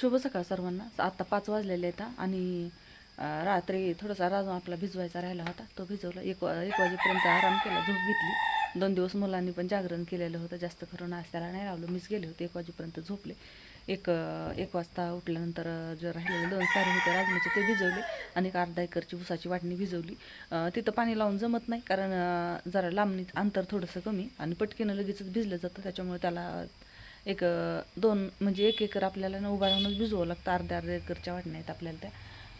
शुभ सकाळ सर्वांना. आत्ता पाच वाजलेले आहेत आणि रात्री थोडासा राजू आपला भिजवायचा राहिला होता. तो भिजवला. एक एक वाजेपर्यंत आराम केला झोप घेतली. दोन दिवस मुलांनी पण जागरण केलेलं होतं. जास्त करून नाश्त्याला नाही लावलं. मीच गेले होते. एक वाजेपर्यंत झोपले. एक एक वाजता उठल्यानंतर जे राहिलेले दोन सारे होते राजमाचे ते भिजवले. आणि एक अर्धा एकरची उसाची वाटणी भिजवली. तिथं पाणी लावून जमत नाही. कारण जरा लांबणी अंतर थोडंसं कमी. आणि पटकीनं लगेचच भिजलं जातं. त्याच्यामुळे त्याला एक दोन म्हणजे एक एकर आपल्याला ना उभा राहूनच भिजवावं लागतं. अर्ध्या अर्ध्या एकरच्या वाटण्या आहेत आपल्याला त्या.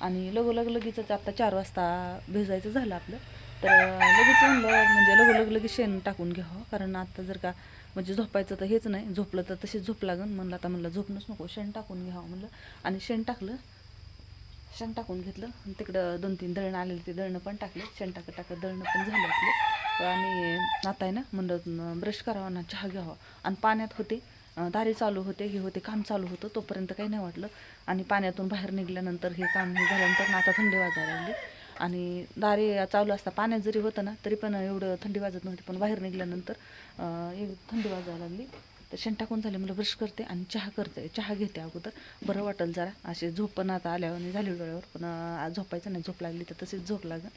आणि लगोलग लगेचच आता चार वाजता भिजायचं झालं आपलं. तर लगेच म्हणलं म्हणजे लगोलग लगेच शेण टाकून घ्यावं. कारण आता जर का म्हणजे झोपायचं तर हेच नाही. झोपलं तर तशीच झोप लागन. म्हणलं आता म्हणलं झोपणंच नको. शेण टाकून घ्यावं म्हणलं. आणि शेण टाकलं. शेण टाकून घेतलं. आणि तिकडं दोन तीन दळणं आलेले ते दळणं पण टाकले. शेण टाकत टाकत दळणं पण झालं आपलं. आणि आता आहे ना म्हणलं ब्रश करावा ना चहा घ्यावा. आणि पाण्यात होते. दारे चालू होते हे होते काम चालू होतं तोपर्यंत काही नाही वाटलं. आणि पाण्यातून बाहेर निघाल्यानंतर हे काम हे झाल्यानंतर आता थंडी वाजायला लागली. आणि दारे चालू असता पाण्यात जरी होतं ना तरी पण एवढं थंडी वाजत नव्हती. पण बाहेर निघाल्यानंतर थंडी वाजायला लागली. तर शेण टाकून झाले मला ब्रश करते आणि चहा करते. चहा घेते अगोदर. बरं वाटेल जरा. असे झोप पण आता आल्यावर आणि झाली डोळ्यावर पण झोपायचं नाही. झोप लागली तर तशीच झोप लागेल.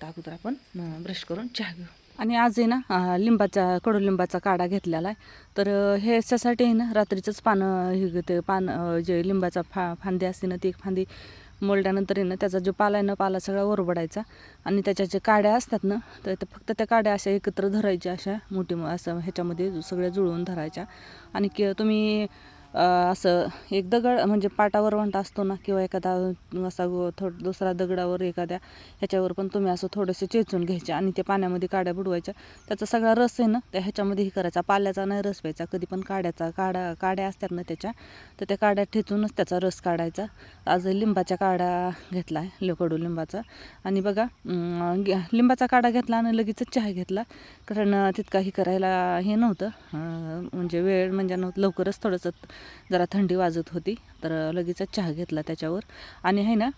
तर अगोदर आपण ब्रश करून चहा घेऊ. आणि आज आहे ना लिंबाचा कडुलिंबाचा काढा घेतलेला आहे. तर हे ह्याच्यासाठी आहे ना रात्रीचंच पानं हे ते पान जे लिंबाचा फा फांदी असते ना ती एक फांदी मोडल्यानंतर आहे ना त्याचा जो पाला आहे ना पाला सगळा ओरबडायचा. आणि त्याच्या जे काड्या असतात ना तर ते फक्त त्या काड्या अशा एकत्र धरायच्या अशा मोठी असं ह्याच्यामध्ये सगळ्या जुळवून धरायच्या. आणि की तुम्ही असं एक दगड म्हणजे पाटावर वंटा असतो ना किंवा एखादा असा थोड दुसरा दगडावर एखाद्या ह्याच्यावर पण तुम्ही असं थोडेसे चेचून घ्यायचे आणि ते पाण्यामध्ये काड्या बुडवायच्या. त्याचा सगळा रस आहे ना त्या ह्याच्यामध्ये हे करायचा. पाल्याचा नाही रस प्यायचा कधी पण काड्याचा काड्या काड्या असतात ना त्याच्या तर त्या काड्या ठेचूनच त्याचा रस काढायचा. आज लिंबाच्या काढा घेतला आहे लोकडू लिंबाचा. आणि बघा लिंबाचा काढा घेतला आणि लगेचच चहा घेतला. कारण तितका हे करायला हे नव्हतं. म्हणजे वेळ म्हणजे नव्हतं. लवकरच थोडंसं जरा थंडी वाजत होती तर लगेचच चहा घेतला त्याच्यावर. आणि आहे ना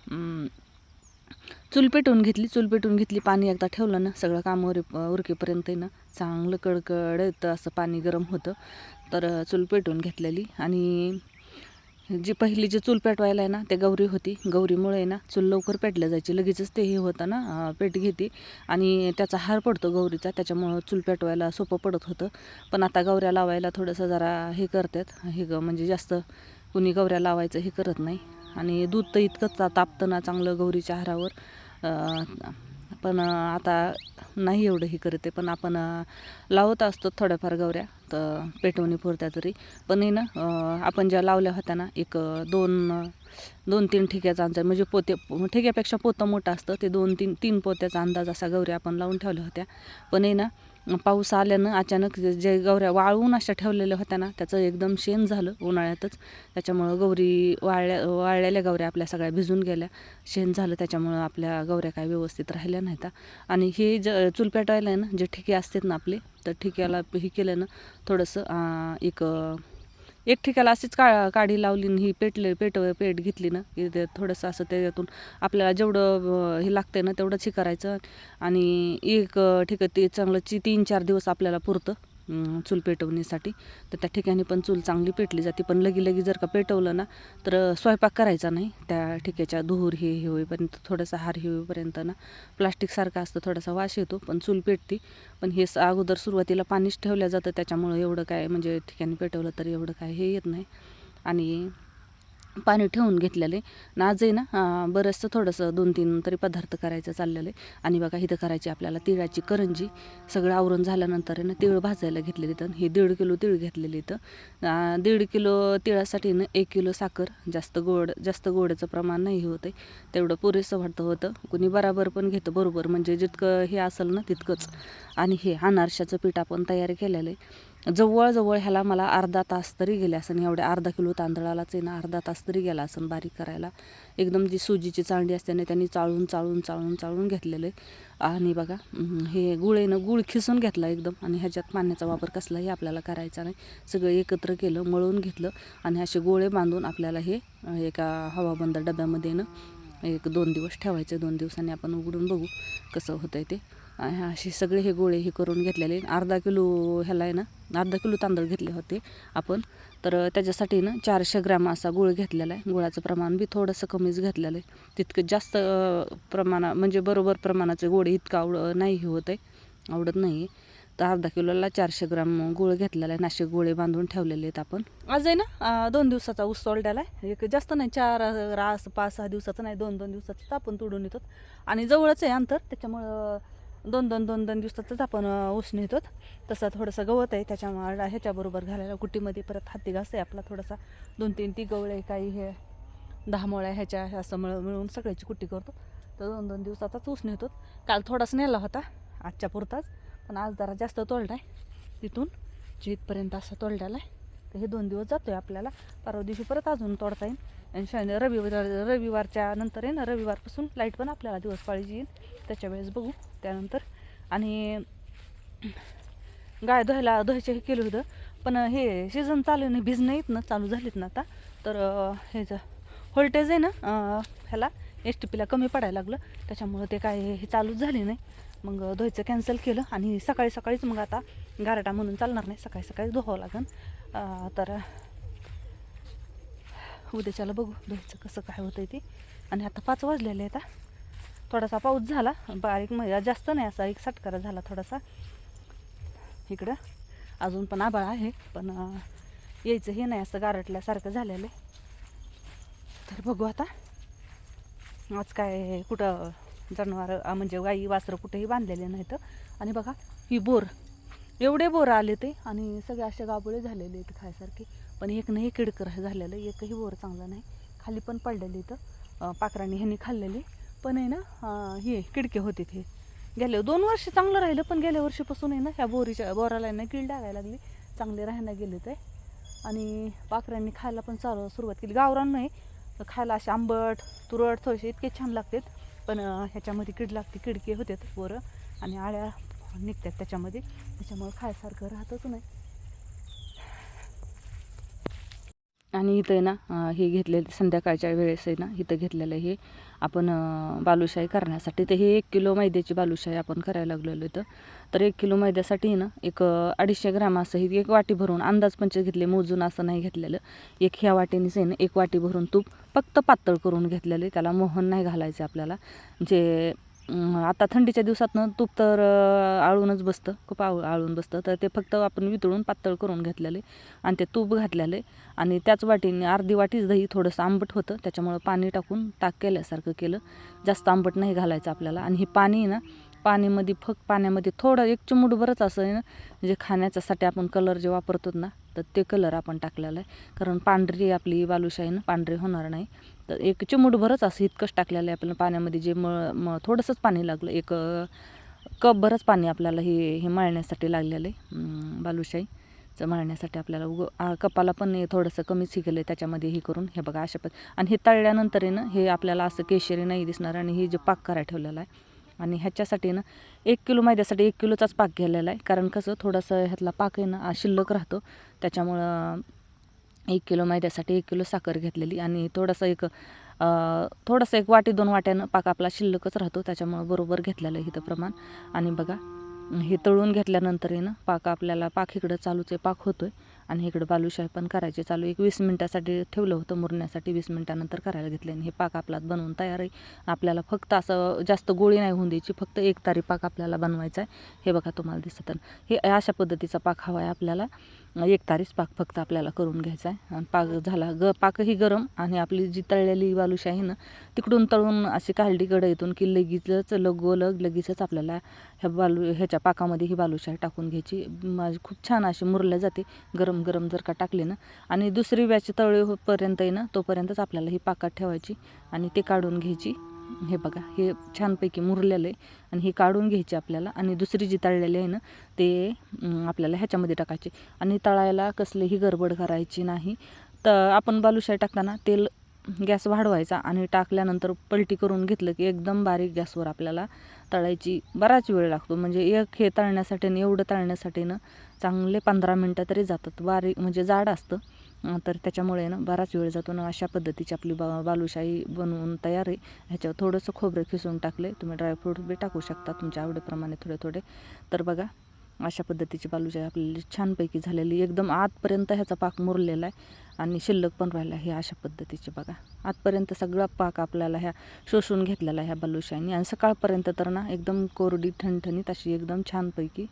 चूल पेटवून घेतली चूल पेटवून घेतली पाणी एकदा ठेवलं ना सगळं काम उर उरकेपर्यंत ना चांगलं येतं असं पाणी गरम होतं. तर चूल पेटवून घेतलेली आणि जी पहिली जी चूल पेटवायला आहे ना ते गौरी होती. गौरीमुळे आहे ना चूल लवकर पेटल्या जायची. लगेचच ते हे होतं ना पेट घेते. आणि त्याचा हार पडतो गौरीचा त्याच्यामुळं चूल पेटवायला सोपं पडत होतं. पण आता गौऱ्या लावायला थोडंसं जरा हे करतात. हे ग म्हणजे जास्त कुणी गौऱ्या लावायचं हे करत नाही. आणि दूध तर इतकंच तापतं ना चांगलं गौरीच्या हारावर. पण आता नाही एवढं हे करते पण आपण लावत असतो थोड्याफार गवऱ्या तर पेटवणी पुरत्या तरी. पण आहे ना आपण ज्या लावल्या होत्या ना एक दोन दोन तीन ठिक्याचा अंदाज म्हणजे पोते ठिक्यापेक्षा पोतं मोठं असतं ते दोन तीन तीन पोत्याचा अंदाज असा गौऱ्या आपण लावून ठेवल्या होत्या. पण आहे ना पाऊस आल्यानं अचानक जे गौऱ्या वाळवून अशा ठेवलेल्या होत्या ना त्याचं एकदम शेण झालं उन्हाळ्यातच. त्याच्यामुळं गौरी वाळल्या वाळलेल्या गौऱ्या आपल्या सगळ्या भिजून गेल्या. शेण झालं त्याच्यामुळं आपल्या गौऱ्या काय व्यवस्थित राहिल्या नाहीत. आणि हे ज चूल पेटवायला ना जे ठिके असतात ना आपले तर ठिक्याला हे केलं ना थोडंसं एक एक ठिकाला अशीच का काडी लावली आणि ही पेटले पेट पेट घेतली ना की ते थोडंसं असं त्याच्यातून आपल्याला जेवढं हे हे लागतंय ना तेवढंच हे करायचं. आणि एक ठिकाण ते चांगलं ची तीन चार दिवस आपल्याला पुरतं. चूल पेटवण्यासाठी. तर त्या ठिकाणी पण चूल चांगली पेटली जाते. पण लगी लगी जर का पेटवलं ना तर स्वयंपाक करायचा नाही. त्या ठिक्याच्या धूर हे हे होईपर्यंत थोडासा हार हे होईपर्यंत ना प्लास्टिकसारखा असतं थोडासा वास येतो पण चूल पेटती. पण हे स- अगोदर सुरुवातीला पाणीच ठेवलं जातं त्याच्यामुळं एवढं काय म्हणजे ठिकाणी पेटवलं तर एवढं काय हे येत नाही. आणि पाणी ठेवून घेतलेले. आणि आजही ना बरंचसं थोडंसं दोन तीन तरी पदार्थ करायचं चाललेलं आहे. आणि बघा इथं करायची आपल्याला तिळाची करंजी. सगळं आवरून झाल्यानंतर आहे ना तिळ भाजायला घेतलेली तर हे दीड किलो तिळ घेतलेली इथं. दीड किलो तिळासाठी ना एक किलो साखर. जास्त गोड जास्त गोडचं प्रमाण नाही होतं तेवढं पुरेसं वाटतं होतं. कुणी बराबर पण घेतं बरोबर. म्हणजे जितकं हे असेल ना तितकंच. आणि हे अनारशाचं पीठ आपण तयार केलेलं आहे. जवळजवळ ह्याला मला अर्धा तास तरी गेले असेल एवढ्या अर्धा किलो तांदळालाच आहे ना अर्धा तास तरी गेला असेल बारीक करायला. एकदम जी सुजीची चांडी असते ना त्यांनी चाळून चाळून चाळून चाळून घेतलेलं आहे. आणि बघा हे गुळ आहे ना गुळ खिसून घेतला एकदम. आणि ह्याच्यात पाण्याचा वापर कसलाही आपल्याला करायचा नाही. सगळं एकत्र केलं मळून घेतलं. आणि असे गोळे बांधून आपल्याला हे एका हवाबंद डब्यामध्ये ना एक दोन दिवस ठेवायचे. दोन दिवसांनी आपण उघडून बघू कसं होतं आहे ते. असे सगळे हे गोळे हे करून घेतलेले. अर्धा किलो ह्याला आहे ना अर्धा किलो तांदूळ घेतले होते आपण. तर त्याच्यासाठी ना चारशे ग्रॅम असा गुळ घेतलेला आहे. गुळाचं प्रमाण बी थोडंसं कमीच घेतलेलं आहे. तितकं जास्त प्रमाणा म्हणजे बरोबर प्रमाणाचे गोळे इतकं आवड नाही हे होत आहे. आवडत नाही आहे. तर अर्धा किलोला चारशे ग्राम गुळ घेतलेला आहे. नाशिक गोळे बांधून ठेवलेले आहेत आपण. आज आहे ना दोन दिवसाचा ऊस सोडलेला आहे. एक जास्त नाही चार रास पाच सहा दिवसाचं नाही दोन दोन दिवसाचं आपण तोडून येतो आणि जवळच आहे अंतर. त्याच्यामुळं दोन दोन दोन दोन दिवसातच आपण अं, ऊस नेतो तसं थोडंसं गवत आहे त्याच्यामुळे ह्याच्याबरोबर घालायला कुटीमध्ये परत हाती घास आहे आपला थोडासा दोन तीन ती गवळे काही हे दहा मोळ्या ह्याच्या असं मिळ मिळून सगळ्याची कुट्टी करतो. तर दोन दोन दिवसाचाच ऊस नेतो काल थोडासा नेला होता आजच्या पुरताच पण आज जरा जास्त तोलडा आहे तिथून जिथपर्यंत असा तोलड्याला आहे. तर हे दोन दिवस जातो आहे आपल्याला. परवा दिवशी परत अजून तोडता येईल. आणि शनि रविवार रविवारच्या नंतर आहे ना रविवारपासून लाइट पण आपल्याला दिवस पाळीची येईल. त्याच्या वेळेस बघू. त्यानंतर आणि गाय धुवायला धुवायचे हे केलं होतं. पण हे सीझन चालू नाही भिजणं येत ना चालू झालीत ना आता. तर अं, हे व्होल्टेज आहे ना ह्याला एस टी पीला कमी पडायला लागलं. त्याच्यामुळं ते काय हे चालूच झाले नाही. मग धुवायचं कॅन्सल केलं. आणि सकाळी सकाळीच मग आता गारटा म्हणून चालणार नाही. सकाळी सकाळी धुवावं लागेल तर उद्याच्याला बघू धुवायचं कसं काय होतं आहे ते. आणि आता पाच वाजलेले आहेत आता थोडासा पाऊस झाला. बारीक म्हणजे जास्त नाही असा एक सटकारा झाला थोडासा. इकडं अजून पण आबाळ आहे पण यायचं हे नाही असं गारटल्यासारखं झालेलं आहे. तर बघू आता. आज काय कुठं जनावर म्हणजे गाई वासरं कुठेही बांधलेले नाहीत. आणि बघा ही बोर एवढे बोरं आले ते आणि सगळे असे गाबोळे झालेले आहेत खायसारखे. पण एक नाही किडकर झालेलं एकही बोर चांगलं नाही. खाली पण पडलेले इथं. पाकरांनी ह्यांनी खाल्लेली. पण आहे ना हे किडके होते ते. गेले दोन वर्ष चांगलं राहिलं पण गेल्या वर्षीपासून आहे ना ह्या बोरीच्या बोराला ना कीड लागायला लागली. चांगले राहायला गेले ते. आणि पाकऱ्यांनी खायला पण चालू सुरुवात केली. गावरान नाही तर खायला असे आंबट तुरट थोडेसे इतके छान लागतात. पण ह्याच्यामध्ये कीड लागते किडके होते बोरं. आणि आळ्या निघतात त्याच्यामध्ये. त्याच्यामुळं खायसारखं राहतच नाही. आणि इथं आहे ना हे घेतलेलं संध्याकाळच्या वेळेस आहे ना इथं घेतलेलं हे आपण बालुशाही करण्यासाठी. तर हे एक किलो मैद्याची बालुशाही आपण करायला लागलेलो इथं. तर एक किलो मैद्यासाठी ना एक अडीचशे ग्राम असं ही एक वाटी भरून अंदाज पंच घेतले मोजून असं नाही घेतलेलं. एक ह्या वाटीनेच आहे ना एक वाटी भरून तूप फक्त पातळ करून घेतलेले त्याला मोहन नाही घालायचं आपल्याला. जे आता थंडीच्या दिवसातनं तूप तर आळूनच बसतं खूप आळू आळून बसतं. तर ते फक्त आपण वितळून पातळ करून घेतलेले आणि ते तूप घातलेले. आणि त्याच वाटीने अर्धी वाटीच दही थोडंसं आंबट होतं. त्याच्यामुळं पाणी टाकून ताक केल्यासारखं केलं. जास्त आंबट नाही घालायचं आपल्याला. आणि हे पाणी आहे ना पाणीमध्ये फक पाण्यामध्ये थोडं एक चिमुटभरच असं आहे ना म्हणजे खाण्याच्यासाठी आपण कलर जे वापरतो ना तर ते कलर आपण टाकलेला आहे. कारण पांढरी आपली बालुशाही ना पांढरी होणार नाही. तर एक चिमूटभरच असं इतकंच टाकलेलं आहे आपल्याला पाण्यामध्ये जे मळ म थोडंसंच पाणी लागलं. एक कपभरच पाणी आपल्याला हे हे मळण्यासाठी लागलेलं आहे. बालुशाही चं मळण्यासाठी आपल्याला उग कपाला पण हे थोडंसं कमीच हे केलं आहे त्याच्यामध्ये हे करून. हे बघा अशा पद आणि हे तळल्यानंतर ना हे आपल्याला असं केशरी नाही दिसणार आणि हे जे पाक करायला ठेवलेला आहे. आणि ह्याच्यासाठी ना एक किलो मैद्यासाठी एक किलोचाच पाक घ्यायलेला आहे. कारण कसं थोडंसं ह्यातला पाक आहे ना शिल्लक राहतो. त्याच्यामुळं एक किलो मैद्यासाठी एक किलो साखर घेतलेली आणि थोडंसं एक थोडंसं एक वाटी दोन वाट्यानं पाक आपला शिल्लकच राहतो त्याच्यामुळं बरोबर घेतलेलं आहे इथं प्रमाण. आणि बघा हे तळून घेतल्यानंतर आहे ना पाक आपल्याला पाक इकडं चालूच आहे पाक होतो आहे आणि इकडं बालुशाही पण करायची चालू. एक वीस मिनटासाठी ठेवलं होतं मुरण्यासाठी वीस मिनटानंतर करायला घेतले आणि हे पाक आपला बनवून तयार आहे. आपल्याला फक्त असं जास्त गोळी नाही होऊन द्यायची फक्त एक तारी पाक आपल्याला बनवायचा आहे. हे बघा तुम्हाला दिसतं हे अशा पद्धतीचा पाक हवा आहे आपल्याला. एक तारीच पाक फक्त आपल्याला करून घ्यायचा आहे. आणि पाक झाला ग पाकही गरम आणि आपली जी तळलेली बालुशाही ना तिकडून तळून अशी कालडी कढईतून की लगेचच लगोलग लगेचच आपल्याला ह्या बालू ह्याच्या पाकामध्ये ही बालूशाही टाकून घ्यायची. माझी खूप छान अशी मुरल्या जाते गरम गरम जर का टाकली ना. आणि दुसरी व्याची तळी आहे ना तोपर्यंतच आपल्याला ही पाकात ठेवायची आणि ते काढून घ्यायची. हे बघा हे छानपैकी मुरलेलं आहे आणि हे काढून घ्यायची आपल्याला. आणि दुसरी जी तळलेली आहे ना ते आपल्याला ह्याच्यामध्ये टाकायचे. आणि तळायला कसलीही गडबड करायची नाही. तर आपण बालुशाही टाकताना तेल गॅस वाढवायचा आणि टाकल्यानंतर पलटी करून घेतलं की एकदम बारीक गॅसवर आपल्याला तळायची बराच वेळ लागतो. म्हणजे एक हे तळण्यासाठी आणि एवढं तळण्यासाठी ना चांगले पंधरा मिनटं तरी जातात. बारीक म्हणजे जाड असतं. तर त्याच्यामुळे ना बराच वेळ जातो ना अशा पद्धतीची आपली बा बालुशाही बनवून तयार आहे. ह्याच्यावर थोडंसं खोबरं खिसून टाकले तुम्ही ड्रायफ्रूट बी टाकू शकता तुमच्या आवडीप्रमाणे थोडे थोडे. तर बघा अशा पद्धतीची बालुशाही आपल्याला छानपैकी झालेली एकदम आतपर्यंत ह्याचा पाक मुरलेला आहे आणि शिल्लक पण राहिला आहे अशा पद्धतीची बघा. आतपर्यंत सगळा पाक आपल्याला ह्या शोषून घेतलेला आहे ह्या बालुशाहीने आणि सकाळपर्यंत तर ना एकदम कोरडी ठणठणीत अशी एकदम छानपैकी